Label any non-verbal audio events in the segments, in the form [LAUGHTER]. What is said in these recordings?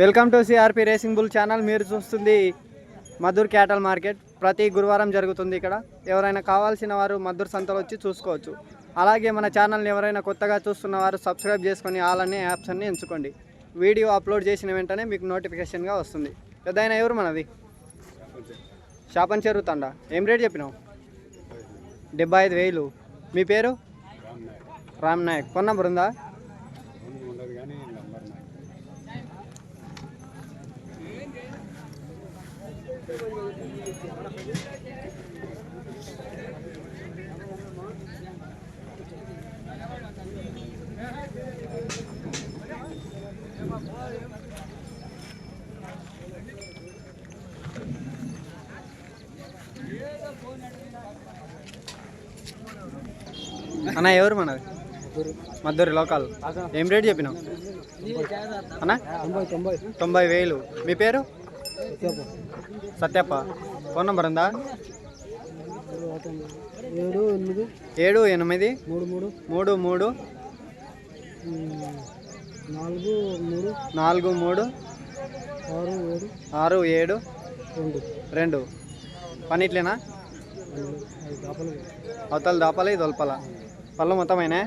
Welcome to CRP racing bull channel. మీరు చూస్తుంది Madhur క్యాటల్ market. ప్రతి గురువారం జరుగుతుంది ఇక్కడ. ఎవరైనా కావాల్సిన వారు మధుర్ సంతలో వచ్చి చూసుకోవచ్చు. అలాగే మన ఛానల్ని ఎవరైనా కొత్తగా చూస్తున్న వారు సబ్స్క్రైబ్ చేసుకొని ఆల్ అనే యాప్స్ అన్ని ఎంచుకోండి. వీడియో అప్లోడ్ చేసిన వెంటనే మీకు నోటిఫికేషన్గా వస్తుంది. పెద్ద ఎవరు మనది షాపన్ చేరుతండా ఏం రేట్ చెప్పినావు? డెబ్బై ఐదు వేలు. మీ పేరు? రామ్ నాయక్. ఫోన్ నంబర్ ఉందా? అన్న ఎవరు మనది మద్దూరి లోకల్. ఏం రేట్ చెప్పినావు? అన్న? తొంభై తొంభై వేలు. మీ పేరు? సత్యప్ప. ఫోన్ నంబర్ ఉందా? ఏడు ఎనిమిది ఏడు ఎనిమిది మూడు మూడు మూడు మూడు నాలుగు మూడు నాలుగు మూడు ఆరు ఏడు ఆరు ఏడు రెండు రెండు. పనిట్లేనా ఐదు దాపలు అవతల దాపాలి దొలపాల పళ్ళు మొత్తమైనా?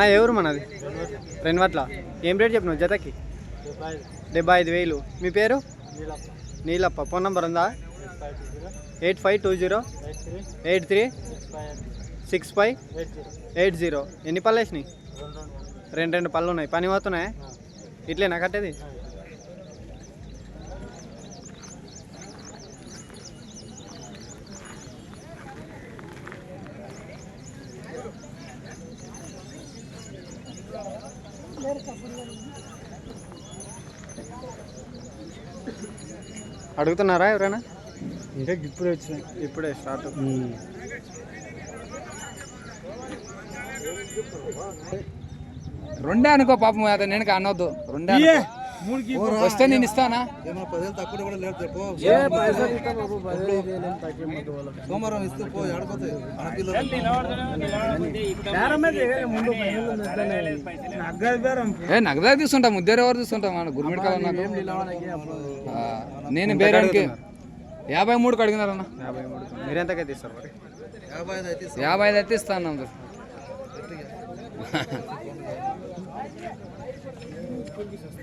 అన్న ఎవరు మనది? రెన్వట్ల ఏం రేట్ చెప్పినావు జతకి? డెబ్బై ఐదు వేలు. మీ పేరు? నీలప్ప. ఫోన్ నంబర్ ఉందా? Eight five two zero. Eight three. Six five. Eight zero. ఎన్ని పళ్ళు వేసినాయి? రెండు రెండు పళ్ళు ఉన్నాయి. పని పోతున్నాయి? ఇట్లేనా కట్టేది? అడుగుతున్నారా ఎవరైనా? ఇంకా ఇప్పుడే వచ్చినాయి ఇప్పుడే స్టార్ట్ రెండే అనుకో పాపం అతను నేను అనొద్దు. రెండే. వస్తే నేను ఇస్తానా? సోమవారం ఇస్తే పో ఆడిపోతాయి ఏ నగదా తీసుకుంటా ముద్దేరు ఎవరు తీసుకుంటాం? మన గురుమిడి కావాలి నాకు. ఆ, నేను బేరానికి యాభై మూడుకి అడిగినారన్న యాభై మూడు మీరెంతకైతే ఇస్తారు మరి? యాభై ఐదు అయితే యాభై ఐదు అయితే ఇస్తాను అందరు [LAUGHS]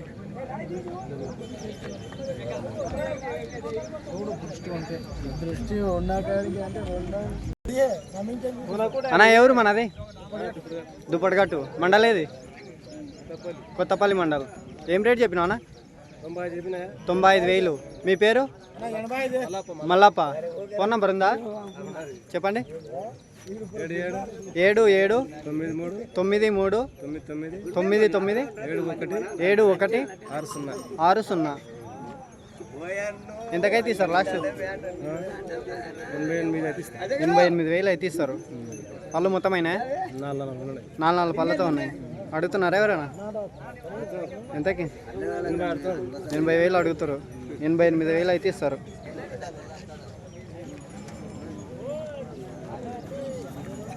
దృష్టి అంటే అన్న ఎవరు మనది దుప్పటిగట్టు మండలేది కొత్తపల్లి మండల్. ఏం రేట్ చెప్పినావు అన్న? తొంభై ఐదు వేలు. మీ పేరు? మల్లప్ప. ఫోన్ నంబర్ ఉందా? చెప్పండి. ఏడు ఏడు తొమ్మిది మూడు తొమ్మిది మూడు తొమ్మిది తొమ్మిది ఏడు ఒకటి ఏడు ఒకటి ఆరు సున్నా. ఆరు సున్నా. ఎంతకైతే ఇస్తారు లాస్ట్? ఎనభై ఎనిమిది అయితే ఇస్తా. ఎనభై ఎనిమిది వేలు అయితే ఇస్తారు. పళ్ళు నాలుగు ఉన్నాయి. నాలుగు నాలుగు పళ్ళతో ఉన్నాయి. అడుగుతున్నారా ఎవరైనా? ఎంతకి? ఎనభై వేలు అడుగుతారు. ఎనభై ఎనిమిది వేలు అయితే ఇస్తారు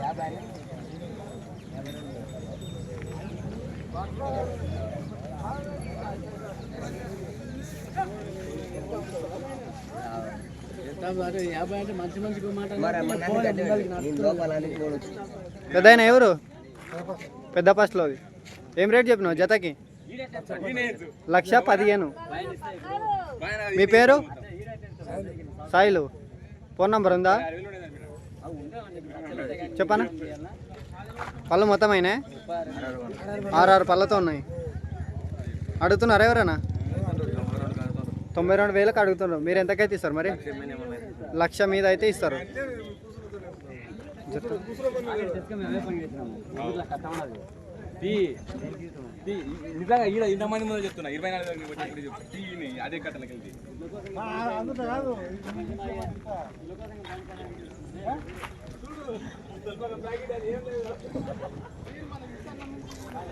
యాభై అంటే మంచి మంచి మాట పెద్ద ఆయన ఎవరు? పెద్ద ఫస్ట్లోది ఏం రేట్ చెప్పినావు జతకి? లక్ష పదిహేను. మీ పేరు? సాయిలు. ఫోన్ నంబర్ ఉందా? చెప్పనా? పళ్ళు మొత్తమైనా ఆరు ఆరు పళ్ళతో ఉన్నాయి. అడుగుతున్నారా ఎవరైనా? తొంభై రెండు వేలకు అడుగుతున్నారు. మీరు ఎంతకైతే ఇస్తారు మరి? లక్ష మీద అయితే ఇస్తారు. జత. నిజంగా ఈడ ఇంతమంది ముందు చెప్తున్నా. ఇరవై నాలుగు అదే కట్టలకి వెళ్తే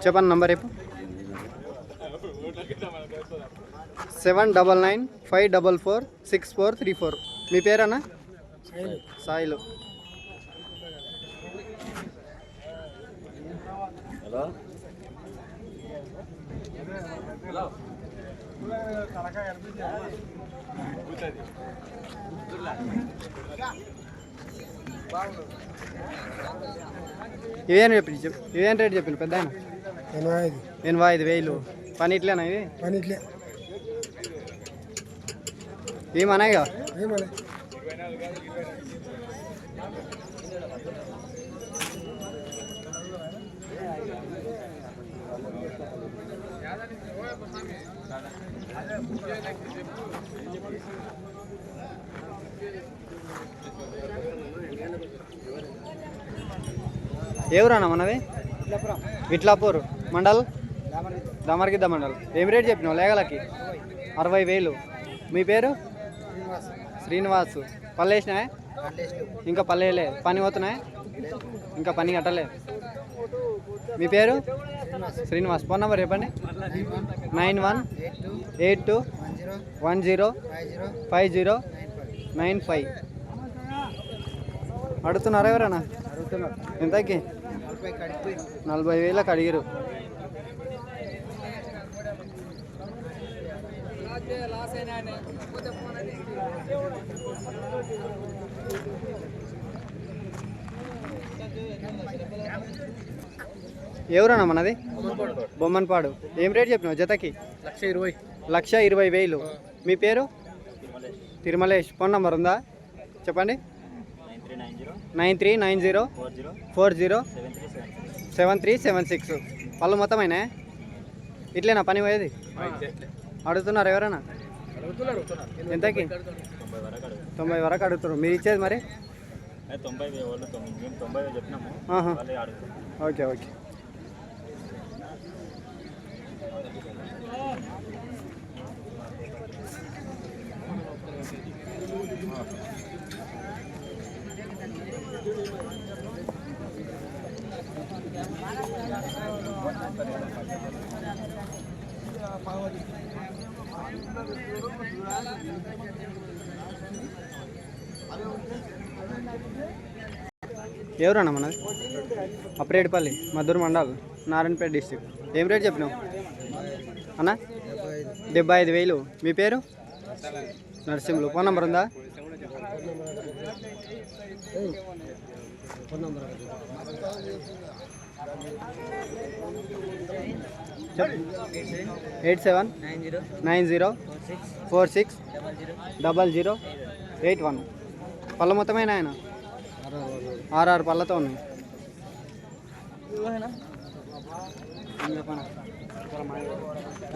చెప్పండి నంబర్ రేపు seven double nine five double four six four three four. మీ పేరేనా సాయిలు. ఇవేం చెప్పి ఇవేం రేట్ చెప్పింది పెద్ద ఎనభై ఐదు. ఎనభై ఐదు వేలు. పని ఇట్లేనా ఇవి? పని ఇట్లే. ఏమన్నాయిగా ఏమలే ఎవరన్నా మనది విట్లాపూర్ మండల్? దమర్గిద్ద. మండల్. ఏం రేట్ చెప్పినావు లేగలకి? అరవై వేలు. మీ పేరు? శ్రీనివాస్. వేసినాయా? ఇంకా వేయలే. పని పోతున్నాయా? ఇంకా పని కట్టలే. మీ పేరు? శ్రీనివాస్. ఫోన్ నెంబర్ చెప్పండి. Nine one. Eight two. One zero. Five zero. Nine five. అడుగుతున్నారా ఎవరైనా ఎంతకి? నలభై వేలకు అడిగారు ఎవరన్నా మనది? బొమ్మన్పాడు. ఏం రేట్ చెప్పినావు జతకి? లక్ష ఇరవై. లక్ష ఇరవై వేలు. మీ పేరు? తిరుమలేష్. ఫోన్ నంబర్ ఉందా? చెప్పండి. Nine three nine zero four zero seven three seven six వాళ్ళు మొత్తమైనా? ఇట్లేనా పని పోయేది? అడుగుతున్నారు ఎవరైనా ఎంతకి? తొంభై వరకు అడుగుతున్నారు? మీరు ఇచ్చేది మరి? తొంభై వాళ్ళు తొమ్మిది మేము తొంభై చెప్పినాము ఆహా. వాళ్ళే అడుగుతారు ఓకే ఓకే ఎవరన్నా మనది? అప్రేడిపల్లి మధుర్ మండల్ నారాయణపేట డిస్టిక్ ఏం రేట్ చెప్పినావు? అన్నా? డెబ్బై ఐదు వేలు. మీ పేరు? నరసింహులు. ఫోన్ నంబర్ ఉందా? Eight seven nine zero four six double zero eight one పళ్ళ మొత్తమైన ఆయన? ఆర్ఆర్ పళ్ళతో ఉన్నాయి.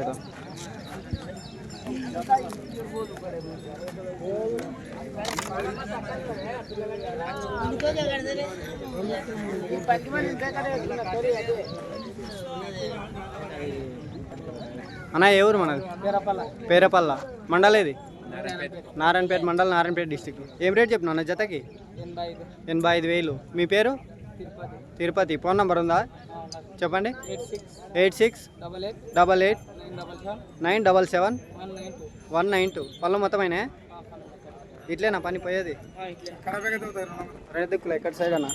ఏదో. అన్న ఏ ఊరు మనది? పేరపల్ల. మండల్ ఏది? నారాయణపేట మండల్ నారాయణపేట డిస్టిక్ ఏం రేట్ చెప్పిన అన్న జతకి? ఎనభై ఐదు. వేలు. మీ పేరు? తిరుపతి. ఫోన్ నంబర్ ఉందా? చెప్పండి. Eight six. Double eight. Nine double seven? One nine two. పళ్ళు మొత్తమైనా? ఇట్లేనా పని పోయేది? రెండు దిక్కులు ఎక్కడ సైడ్ అన్న.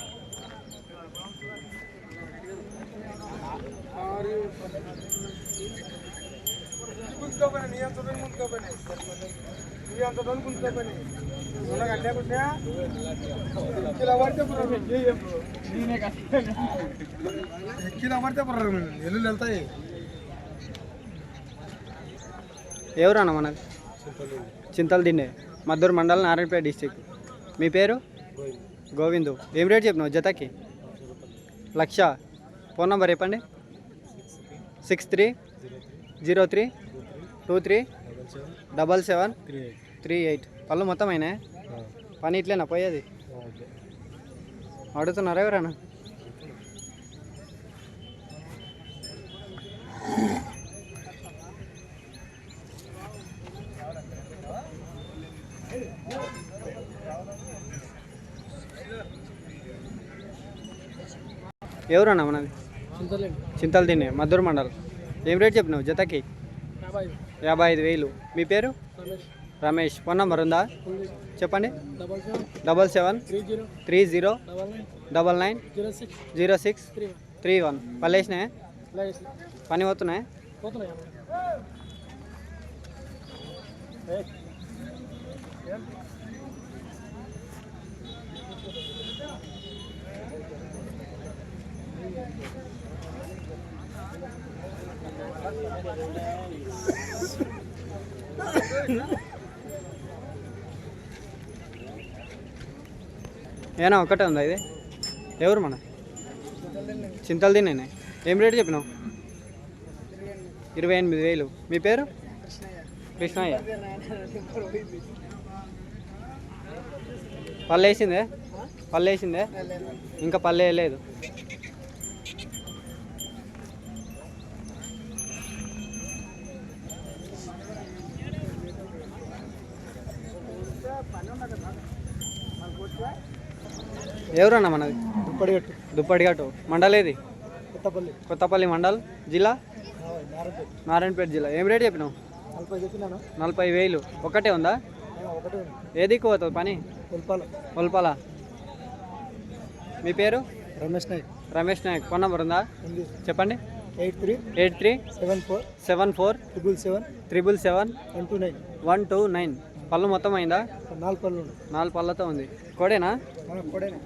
ఎక్కిన పడితే ఎల్లు వెళ్తాయి. ఎవరన్నా అన్న మనది? చింతలు దిండే మద్దూరు మండలం నారాయణపేట డిస్టిక్. మీ పేరు? గోవిందు. ఏం రేట్ చెప్పినావు జతకి? లక్ష. ఫోన్ నంబర్ చెప్పండి. Six three zero three two three double seven three eight. పళ్ళు మొత్తం అయినా పని ఇట్లేనా పోయేది? అడుగుతున్నారా ఎవరైనా ఎవరన్నా మనది? చింతలు తినే మద్దూరు మండలం. ఏం రేట్ చెప్పినావు జతకి? యాభై ఐదు. వేలు. మీ పేరు? రమేష్. ఫోన్ నంబర్ ఉందా? చెప్పండి. Double seven. Three zero. Double nine. Zero six. Three one. పల్లేసినాయి లైస్ పని పోతున్నాయి? పోతున్నాయి? ఏనా ఒక్కటే ఉందా ఇది? ఎవరు మన? చింతలు తినే ఏం రేటు చెప్పినావు? ఇరవై ఎనిమిది వేలు. మీ పేరు? కృష్ణయ్య. పళ్ళు వేసిందే? పళ్ళు వేసిందే? ఇంకా పళ్ళు వేయలేదు. ఎవరన్నా మనది? దుప్పడిగట్టు దుప్పటిఘాటు మండలేది కొత్తపల్లి. కొత్తపల్లి మండల్? జిల్లా? నారాయణపేట. జిల్లా. ఏం రేట్ చెప్పినావు? నలభై చెప్పినాను. నలభై వేలు. ఒకటే ఉందా? ఏది ఎక్కువ అవుతుంది పని? ఉల్పాల ఒల్పాల మీ పేరు? రమేష్ నాయక్. రమేష్ నాయక్. ఫోన్ నెంబర్ ఉందా? ఉంది. చెప్పండి. Eight three eight three seven four seven four triple seven triple seven one two nine. One two nine. పళ్ళు మొత్తం అయిందా? నాలుగు పళ్ళు నాలుగు పళ్ళతో ఉంది. కోడేనా? కొడేనే.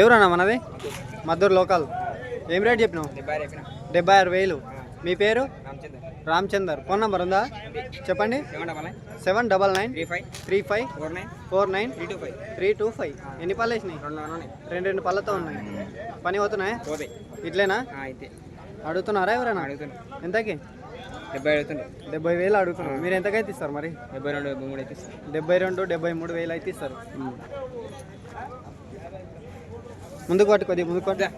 ఎవరన్నా మనది? మద్దూరు లోకల్. ఏం రేట్ చెప్పినావు? డెబ్బై ఆరు వేలు. మీ పేరు? రామచందర్. ఫోన్ నంబర్ ఉందా? చెప్పండి. Seven double nine three five four nine three two five. ఎన్ని పళ్ళు వేసినాయి? రెండు రెండు పళ్ళతో ఉన్నాయి. పని అవుతున్నాయి ఇట్లేనా? అడుగుతున్నారా ఎవరైనా? ఎంతకి? డెబ్బై అడుగుతుంది డెబ్బై వేలు అడుగుతున్నారు. మీరు ఎంతకైతే ఇస్తారు మరి? డెబ్బై రెండు డెబ్బై మూడు అయితే డెబ్బై రెండు డెబ్బై మూడు వేలు అయితే ఇస్తారు. ముందుకు పట్టు కొద్దిగా ముందుకు పట్టు.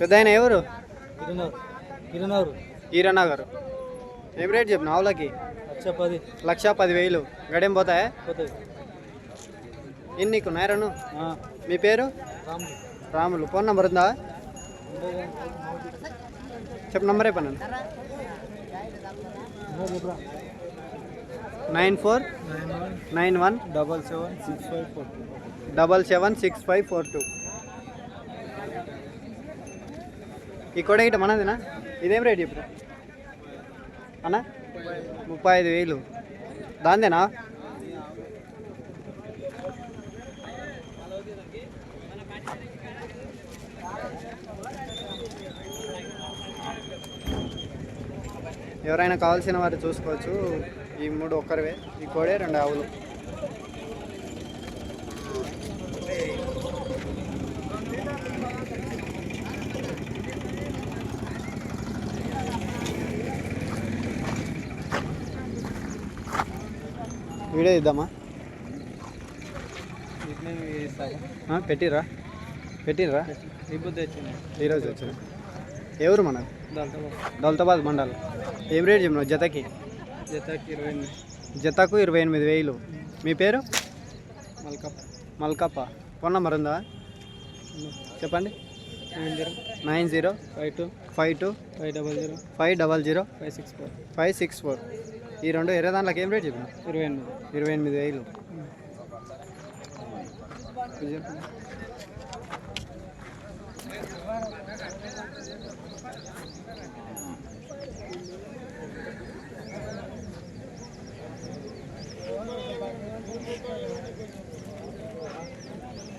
పెద్ద ఆయన ఎవరు? కిరణారు ఈరన్న గారు. ఏం రేట్ చెప్పిన ఆవులకి? లక్ష పది. లక్ష పదివేలు. గడేం పోతాయా? పోతుంది ఎన్ని నీకు? మీ పేరు? రాములు. ఫోన్ నంబర్ ఉందా? చెప్పు నంబరే పన్నాను nine four nine one double seven six five four double seven six five four two. ఈ కూడా ఇట మనదేనా? ఇదేం రేట్ ఇప్పుడు అన్నా? ముప్పై ఐదు వేలు. దాందేనా ఎవరైనా కావాల్సిన వారు చూసుకోవచ్చు. ఈ మూడు ఒక్కరివే. ఈ కోడే రెండు ఆవులు. వీడియో ఇద్దామా? ఇబ్బంది వచ్చింది. ఈరోజు వచ్చింది? ఎవరు మన దౌలతాబాద్ మండల్. ఏం రేట్ చెప్పినావు జతకి? జతకి ఇరవై ఎనిమిది. జతకు ఇరవై ఎనిమిది వేలు. మీ పేరు? మల్కప్ మల్కప్ప. ఫోన్ నెంబర్ ఉందా? చెప్పండి. Nine zero. Nine zero. Five two. Five two. Five double zero. Five double zero. Five six four. Five six four. ఈ రెండు ఇరవై దాంట్లోకి ఏం రేట్ చెప్పిన ఇరవై ఎనిమిది. ఇరవై ఎనిమిది వేలు.